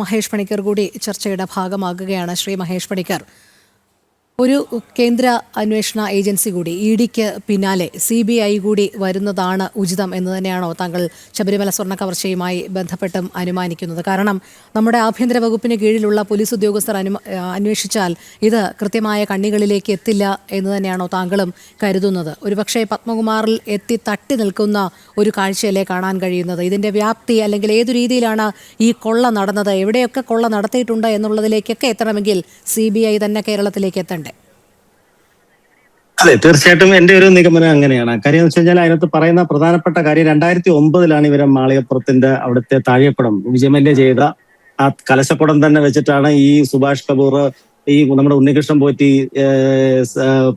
മഹേഷ് പണിക്കർ കൂടി ചർച്ചയുടെ ഭാഗമാകുകയാണ് ശ്രീ മഹേഷ് പണിക്കർ. ഒരു കേന്ദ്ര അന്വേഷണ ഏജൻസി കൂടി ഇ ഡിക്ക് പിന്നാലെ സി ബി ഐ കൂടി വരുന്നതാണ് ഉചിതം എന്ന് തന്നെയാണോ താങ്കൾ ശബരിമല സ്വർണ കവർച്ചയുമായി ബന്ധപ്പെട്ടും അനുമാനിക്കുന്നത്? കാരണം നമ്മുടെ ആഭ്യന്തര വകുപ്പിന് കീഴിലുള്ള പോലീസ് ഉദ്യോഗസ്ഥർ അന്വേഷിച്ചാൽ ഇത് കൃത്യമായ കണ്ണികളിലേക്ക് എത്തില്ല എന്ന് തന്നെയാണോ താങ്കളും കരുതുന്നത്? ഒരുപക്ഷെ പത്മകുമാറിൽ എത്തി തട്ടി നിൽക്കുന്ന ഒരു കാഴ്ചയല്ലേ കാണാൻ കഴിയുന്നത്? ഇതിന്റെ വ്യാപ്തി അല്ലെങ്കിൽ ഏതു രീതിയിലാണ് ഈ കൊള്ള നടന്നത്? എവിടെയൊക്കെ കൊള്ള നടത്തിയിട്ടുണ്ട് എന്നുള്ളതിലേക്കൊക്കെ എത്തണമെങ്കിൽ സി തന്നെ കേരളത്തിലേക്ക് എത്തണ്ടേ? അതെ തീർച്ചയായിട്ടും എന്റെ ഒരു നിഗമനം അങ്ങനെയാണ്. കാര്യം എന്ന് വെച്ച് കഴിഞ്ഞാൽ അതിനകത്ത് പറയുന്ന പ്രധാനപ്പെട്ട കാര്യം രണ്ടായിരത്തി ഒമ്പതിലാണ് ഇവരെ മാളികപ്പുറത്തിന്റെ അവിടുത്തെ താഴെപ്പടം വിജയമല്യ ചെയ്ത ആ കലശപ്പടം തന്നെ വെച്ചിട്ടാണ് ഈ സുഭാഷ് കപൂർ ഈ നമ്മുടെ ഉണ്ണികൃഷ്ണൻ പോറ്റി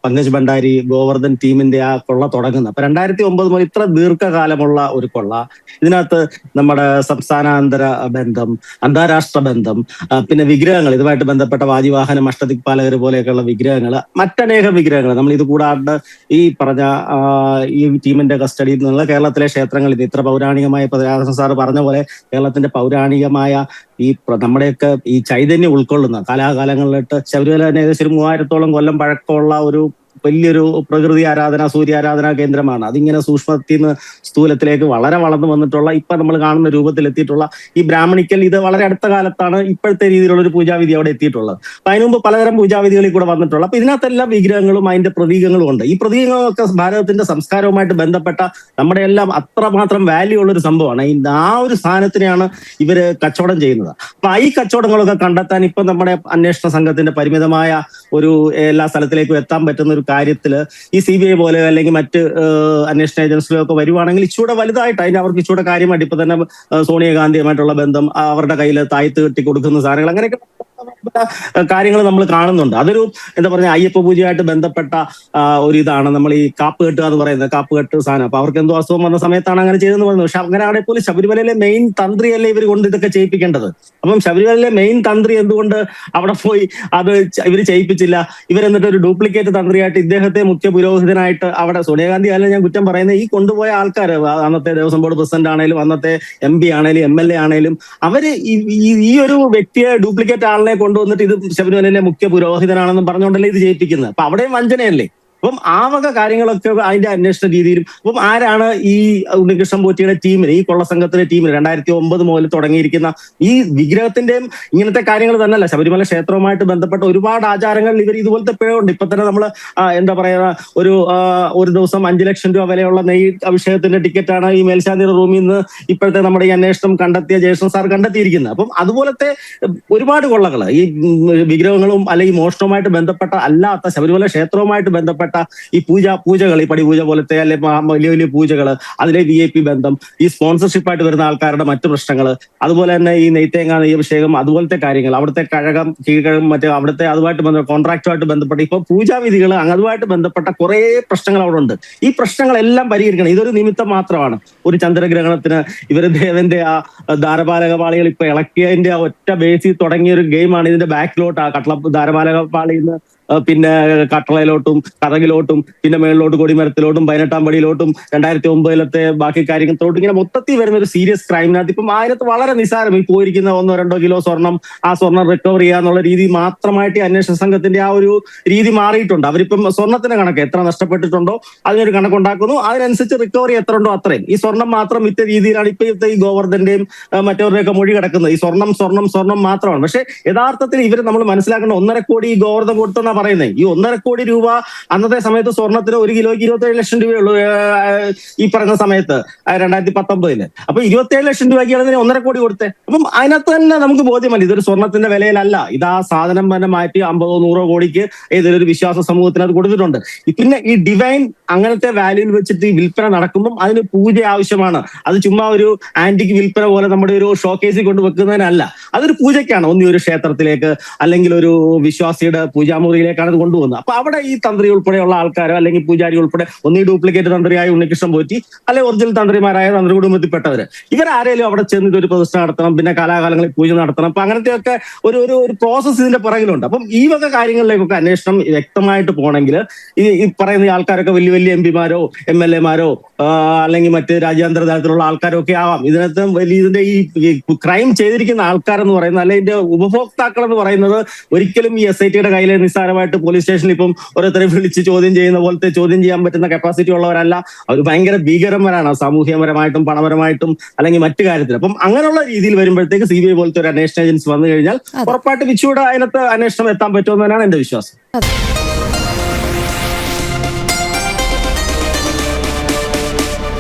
പങ്കജ് ഭണ്ഡാരി ഗോവർദ്ധൻ ടീമിന്റെ ആ കൊള്ള തുടങ്ങുന്നത്. അപ്പൊ രണ്ടായിരത്തി ഒമ്പത് മുതൽ ഇത്ര ദീർഘകാലമുള്ള ഒരു കൊള്ള. ഇതിനകത്ത് നമ്മുടെ സംസ്ഥാനാന്തര ബന്ധം അന്താരാഷ്ട്ര ബന്ധം പിന്നെ വിഗ്രഹങ്ങൾ. ഇതുമായിട്ട് ബന്ധപ്പെട്ട വാജിവാഹനം അഷ്ടദിക്പാലകർ പോലെയൊക്കെയുള്ള വിഗ്രഹങ്ങൾ മറ്റനേകം വിഗ്രഹങ്ങൾ. നമ്മൾ ഇത് കൂടാണ്ട് ഈ പറഞ്ഞ ഈ ടീമിന്റെ കസ്റ്റഡിയിൽ നിന്നുള്ള കേരളത്തിലെ ക്ഷേത്രങ്ങളിൽ ഇത്ര പൗരാണികമായ ഇപ്പൊ രാധാകൃഷ്ണൻ പറഞ്ഞ പോലെ കേരളത്തിന്റെ പൗരാണികമായ ഈ നമ്മുടെയൊക്കെ ഈ ചൈതന്യം ഉൾക്കൊള്ളുന്ന കാലാകാലങ്ങളിലിട്ട് ശബരിമല ഏകദേശം ഒരു മൂവായിരത്തോളം കൊല്ലം പഴക്കമുള്ള ഒരു വലിയൊരു പ്രകൃതി ആരാധന സൂര്യാരാധനാ കേന്ദ്രമാണ്. അതിങ്ങനെ സൂക്ഷ്മത്തിൽ നിന്ന് സ്ഥൂലത്തിലേക്ക് വളരെ വളർന്നു വന്നിട്ടുള്ള ഇപ്പൊ നമ്മൾ കാണുന്ന രൂപത്തിൽ എത്തിയിട്ടുള്ള ഈ ബ്രാഹ്മണിക്കൽ ഇത് വളരെ അടുത്ത കാലത്താണ് ഇപ്പോഴത്തെ രീതിയിലുള്ള ഒരു പൂജാവിധി അവിടെ എത്തിയിട്ടുള്ളത്. അപ്പൊ അതിനു മുമ്പ് പലതരം പൂജാവിധികളിൽ കൂടെ വന്നിട്ടുള്ള അപ്പൊ ഇതിനകത്തെല്ലാം വിഗ്രഹങ്ങളും അതിന്റെ പ്രതീകങ്ങളും ഉണ്ട്. ഈ പ്രതീകങ്ങളൊക്കെ ഭാരതത്തിന്റെ സംസ്കാരവുമായിട്ട് ബന്ധപ്പെട്ട നമ്മുടെ എല്ലാം അത്രമാത്രം വാല്യൂ ഉള്ള ഒരു സംഭവമാണ് ആ ഒരു സ്ഥാനത്തിനെയാണ് ഇവർ കച്ചവടം ചെയ്യുന്നത്. അപ്പൊ ഈ കച്ചവടങ്ങളൊക്കെ കണ്ടെത്താൻ ഇപ്പൊ നമ്മുടെ അന്വേഷണ സംഘത്തിന്റെ പരിമിതമായ ഒരു എല്ലാ സ്ഥലത്തിലേക്കും എത്താൻ പറ്റുന്ന ഒരു കാര്യത്തിൽ ഈ സി ബി ഐ പോലെ അല്ലെങ്കിൽ മറ്റ് അന്വേഷണ ഏജൻസികളൊക്കെ വരുവാണെങ്കിൽ ഇച്ചൂടെ വലുതായിട്ട് അതിന് അവർക്ക് ഇച്ചൂടെ കാര്യമായിട്ട് ഇപ്പൊ തന്നെ സോണിയാഗാന്ധിയുമായിട്ടുള്ള ബന്ധം അവരുടെ കയ്യിൽ തായ്ത്ത് കെട്ടി കൊടുക്കുന്ന സാധനങ്ങൾ അങ്ങനെയൊക്കെ കാര്യങ്ങൾ നമ്മൾ കാണുന്നുണ്ട്. അതൊരു എന്താ പറയുക അയ്യപ്പ പൂജയായിട്ട് ബന്ധപ്പെട്ട ഒരു ഇതാണ് നമ്മൾ ഈ കാപ്പ് കെട്ടുക എന്ന് പറയുന്നത് കാപ്പ് കെട്ട് സാധനം. അപ്പൊ അവർക്ക് എന്തോ അസുഖം വന്ന സമയത്താണ് അങ്ങനെ ചെയ്തെന്ന് പറയുന്നത്. പക്ഷെ അങ്ങനെ അവിടെ പോലും ശബരിമലയിലെ മെയിൻ തന്ത്രിയല്ലേ ഇവർ കൊണ്ട് ഇതൊക്കെ ചെയ്യിപ്പിക്കേണ്ടത്? അപ്പം ശബരിമലയിലെ മെയിൻ തന്ത്രി എന്തുകൊണ്ട് അവിടെ പോയി അത് ഇവർ ചെയ്യിപ്പിച്ചില്ല? ഇവരെന്നിട്ട് ഒരു ഡ്യൂപ്ലിക്കേറ്റ് തന്ത്രിയായിട്ട് ഇദ്ദേഹത്തെ മുഖ്യ പുരോഹിതനായിട്ട് അവിടെ സോണിയാഗാന്ധി അല്ല ഞാൻ കുറ്റം പറയുന്നത് ഈ കൊണ്ടുപോയ ആൾക്കാർ അന്നത്തെ ദേവസ്വം ബോർഡ് പ്രസിഡന്റ് ആണെങ്കിലും അന്നത്തെ എം പി ആണെങ്കിലും എം എൽ എ ആണെങ്കിലും അവർ ഈ- ഒരു വ്യക്തിയെ ഡ്യൂപ്ലിക്കേറ്റ് ആളിനെ കൊണ്ടുവന്നിട്ട് ഇത് ശബരിമലയിലെ മുഖ്യ പുരോഹിതനാണെന്നും പറഞ്ഞുകൊണ്ടല്ലേ ഇത് ജയിപ്പിക്കുന്നത്? അപ്പൊ അവിടെയും വഞ്ചനയല്ലേ? അപ്പം ആ വക കാര്യങ്ങളൊക്കെ അതിന്റെ അന്വേഷണ രീതിയിലും അപ്പം ആരാണ് ഈ ഉണ്ണികൃഷ്ണൻ പോറ്റിയുടെ ടീമിന് ഈ കൊള്ള സംഘത്തിലെ ടീമിന് രണ്ടായിരത്തി ഒമ്പത് മുതൽ തുടങ്ങിയിരിക്കുന്ന ഈ വിഗ്രഹത്തിന്റെയും ഇങ്ങനത്തെ കാര്യങ്ങൾ തന്നെയല്ല ശബരിമല ക്ഷേത്രവുമായിട്ട് ബന്ധപ്പെട്ട ഒരുപാട് ആചാരങ്ങൾ ഇവർ ഇതുപോലത്തെ പിഴവുണ്ട്. ഇപ്പൊ തന്നെ നമ്മൾ എന്താ പറയുക ഒരു ഒരു ദിവസം അഞ്ചു ലക്ഷം രൂപ വിലയുള്ള നെയ് അഭിഷേകത്തിന്റെ ടിക്കറ്റാണ് ഈ മേൽശാന്തിയുടെ റൂമിൽ നിന്ന് ഇപ്പോഴത്തെ നമ്മുടെ ഈ അന്വേഷണം കണ്ടെത്തിയ ജയകൃഷ്ണൻ സാർ കണ്ടെത്തിയിരിക്കുന്നത്. അപ്പം അതുപോലത്തെ ഒരുപാട് കൊള്ളകൾ ഈ വിഗ്രഹങ്ങളും അല്ലെങ്കിൽ മോഷണവുമായിട്ട് ബന്ധപ്പെട്ട അല്ലാത്ത ശബരിമല ക്ഷേത്രവുമായിട്ട് ബന്ധപ്പെട്ട ഈ പൂജ പൂജകൾ ഈ പടിപൂജ പോലത്തെ അല്ലെ വലിയ വലിയ പൂജകൾ അതിലെ വി ഐ പി ബന്ധം ഈ സ്പോൺസർഷിപ്പ് ആയിട്ട് വരുന്ന ആൾക്കാരുടെ മറ്റു പ്രശ്നങ്ങൾ അതുപോലെ തന്നെ ഈ നെയ്ത്തേങ്ങ നെയ്യഭിഷേകം അതുപോലത്തെ കാര്യങ്ങൾ അവിടുത്തെ കഴകം കീഴകം മറ്റേ അവിടുത്തെ അതുമായിട്ട് ബന്ധ കോൺട്രാക്റ്റുമായിട്ട് ബന്ധപ്പെട്ട് ഇപ്പൊ പൂജാവിധികൾ അതുമായിട്ട് ബന്ധപ്പെട്ട കുറെ പ്രശ്നങ്ങൾ അവിടെ ഉണ്ട് ഈ പ്രശ്നങ്ങളെല്ലാം പരിഹരിക്കണം. ഇതൊരു നിമിത്തം മാത്രമാണ്. ഒരു ചന്ദ്രഗ്രഹണത്തിന് ഇവർ ദേവന്റെ ആ ധാരപാലക പാളികൾ ഇപ്പൊ ഇളക്കിയതിന്റെ ഒറ്റ ബേസിൽ തുടങ്ങിയ ഒരു ഗെയിമാണ് ഇതിന്റെ ബാക്കിലോട്ട് ആ കട്ടള ധാരപാലക പാളിയിൽ നിന്ന് പിന്നെ കട്ടളയിലോട്ടും കടകിലോട്ടും പിന്നെ മേളിലോട്ട് കൊടിമരത്തിലോട്ടും പതിനെട്ടാം പടിയിലോട്ടും രണ്ടായിരത്തി ഒമ്പതിലത്തെ ബാക്കി കാര്യങ്ങളോട്ടും ഇങ്ങനെ മൊത്തത്തിൽ വരുന്ന ഒരു സീരിയസ് ക്രൈമിനകത്ത് ഇപ്പം അതിനകത്ത് വളരെ നിസാരം ഈ പോയിരിക്കുന്ന ഒന്നോ രണ്ടോ കിലോ സ്വർണം ആ സ്വർണം റിക്കവർ ചെയ്യാന്നുള്ള രീതി മാത്രമായിട്ട് അന്വേഷണ സംഘത്തിന്റെ ആ ഒരു രീതി മാറിയിട്ടുണ്ട്. അവരിപ്പം സ്വർണത്തിന്റെ കണക്ക് എത്ര നഷ്ടപ്പെട്ടിട്ടുണ്ടോ അതിനൊരു കണക്കുണ്ടാക്കുന്നു. അതിനനുസരിച്ച് റിക്കവറി എത്ര ഉണ്ടോ അത്രയും. ഈ സ്വർണം മാത്രം ഇത്ത രീതിയിലാണ് ഇപ്പൊ ഇത്ത ഈ ഗോവർദ്ധന്റെയും മറ്റവരുടെയൊക്കെ മൊഴി കിടക്കുന്നത്. ഈ സ്വർണം സ്വർണം സ്വർണം മാത്രമാണ്. പക്ഷെ യഥാർത്ഥത്തിൽ ഇവർ നമ്മൾ മനസ്സിലാക്കേണ്ട ഒന്നര കോടി ഈ ഗോവർദ്ധം കൊടുത്തെന്നാ പറയുന്നത്. ഈ ഒന്നര കോടി രൂപ അന്നത്തെ സമയത്ത് സ്വർണത്തിന് ഒരു കിലോയ്ക്ക് ഇരുപത്തേഴ് ലക്ഷം രൂപയുള്ളൂ ഈ പറയുന്ന സമയത്ത് രണ്ടായിരത്തി പത്തൊമ്പതിൽ അപ്പൊ ഇരുപത്തേഴ് ലക്ഷം രൂപയ്ക്ക് ഇതിന് ഒന്നര കോടി കൊടുത്തേ. അപ്പം അതിനകത്ത് തന്നെ നമുക്ക് ബോധ്യമല്ല ഇതൊരു സ്വർണത്തിന്റെ വിലയിലല്ല. ഇത് ആ സാധനം തന്നെ മാറ്റി അമ്പതോ നൂറോ കോടിക്ക് ഏതൊരു വിശ്വാസ സമൂഹത്തിന് അത് കൊടുത്തിട്ടുണ്ട്. പിന്നെ ഈ ഡിവൈൻ അങ്ങനത്തെ വാല്യൂവിൽ വെച്ചിട്ട് ഈ വിൽപ്പന നടക്കുമ്പം അതിന് പൂജ ആവശ്യമാണ്. അത് ചുമ്മാ ഒരു ആന്റിക് വിൽപ്പന പോലെ നമ്മുടെ ഒരു ഷോക്കേസിൽ കൊണ്ട് വെക്കുന്നതിനല്ല. അതൊരു പൂജയ്ക്കാണ്. ഒന്നി ഒരു ക്ഷേത്രത്തിലേക്ക് അല്ലെങ്കിൽ ഒരു വിശ്വാസിയുടെ പൂജാമുറിയിലേക്ക് കൈകളിലേക്കാണ് ഇത് കൊണ്ടുവന്നത് അപ്പൊ അവിടെ ഈ തന്ത്രി ഉൾപ്പെടെയുള്ള ആൾക്കാരോ അല്ലെങ്കിൽ പൂജാരി ഉൾപ്പെടെ ഒന്നീ ഡ്യൂപ്ലിക്കേറ്റ് തന്ത്രിയായി ഉണ്ണികൃഷ്ണൻ പോറ്റി അല്ലെ ഒറിജിനൽ തന്ത്രിമാരായ തന്ത്രി കുടുംബത്തിൽപ്പെട്ടവര് ഇവരാരേലും അവിടെ ചെന്ന് ഒരു പ്രതിഷ്ഠ നടത്തണം പിന്നെ കാലാകാലങ്ങളിൽ പൂജ നടത്തണം അപ്പൊ അങ്ങനത്തെയൊക്കെ ഒരു ഒരു ഒരു പ്രോസസ്സ് ഇതിന്റെ പുറകിലുണ്ട്. അപ്പം ഈ വക കാര്യങ്ങളിലേക്കൊക്കെ അന്വേഷണം വ്യക്തമായിട്ട് പോകണമെങ്കിൽ ഈ പറയുന്ന ആൾക്കാരൊക്കെ വലിയ വലിയ എം പിമാരോ എം എൽ എമാരോ അല്ലെങ്കിൽ മറ്റ് രാജ്യാന്തര തലത്തിലുള്ള ആൾക്കാരോ ഒക്കെ ആവാം. ഇതിനകത്ത് വലിയ ഇതിന്റെ ഈ ക്രൈം ചെയ്തിരിക്കുന്ന ആൾക്കാരെന്ന് പറയുന്നത് അല്ലെങ്കിൽ ഇതിന്റെ ഉപഭോക്താക്കൾ എന്ന് പറയുന്നത് ഒരിക്കലും ഈ എസ് ഐ ടിയുടെ കയ്യിലെ നിസ്സാരമായിട്ട് പോലീസ് സ്റ്റേഷനിൽ ഇപ്പം ഓരോരുത്തരെ വിളിച്ച് ചോദ്യം ചെയ്യുന്ന പോലത്തെ ചോദ്യം ചെയ്യാൻ പറ്റുന്ന കപ്പാസിറ്റി ഉള്ളവരല്ല. അവർ ഭയങ്കര ഭീകരന്മാരാണ്. സാമൂഹ്യപരമായിട്ടും പണപരമായിട്ടും അല്ലെങ്കിൽ മറ്റു കാര്യത്തിൽ അപ്പം അങ്ങനെയുള്ള രീതിയിൽ വരുമ്പോഴത്തേക്ക് സി ബി ഐ പോലത്തെ ഒരു അന്വേഷണ ഏജൻസി വന്നു കഴിഞ്ഞാൽ. ഉറപ്പായിട്ട് വിച്ചുകൂടെ അതിനകത്ത് അന്വേഷണം എത്താൻ പറ്റുമെന്ന് തന്നെയാണ് എന്റെ വിശ്വാസം.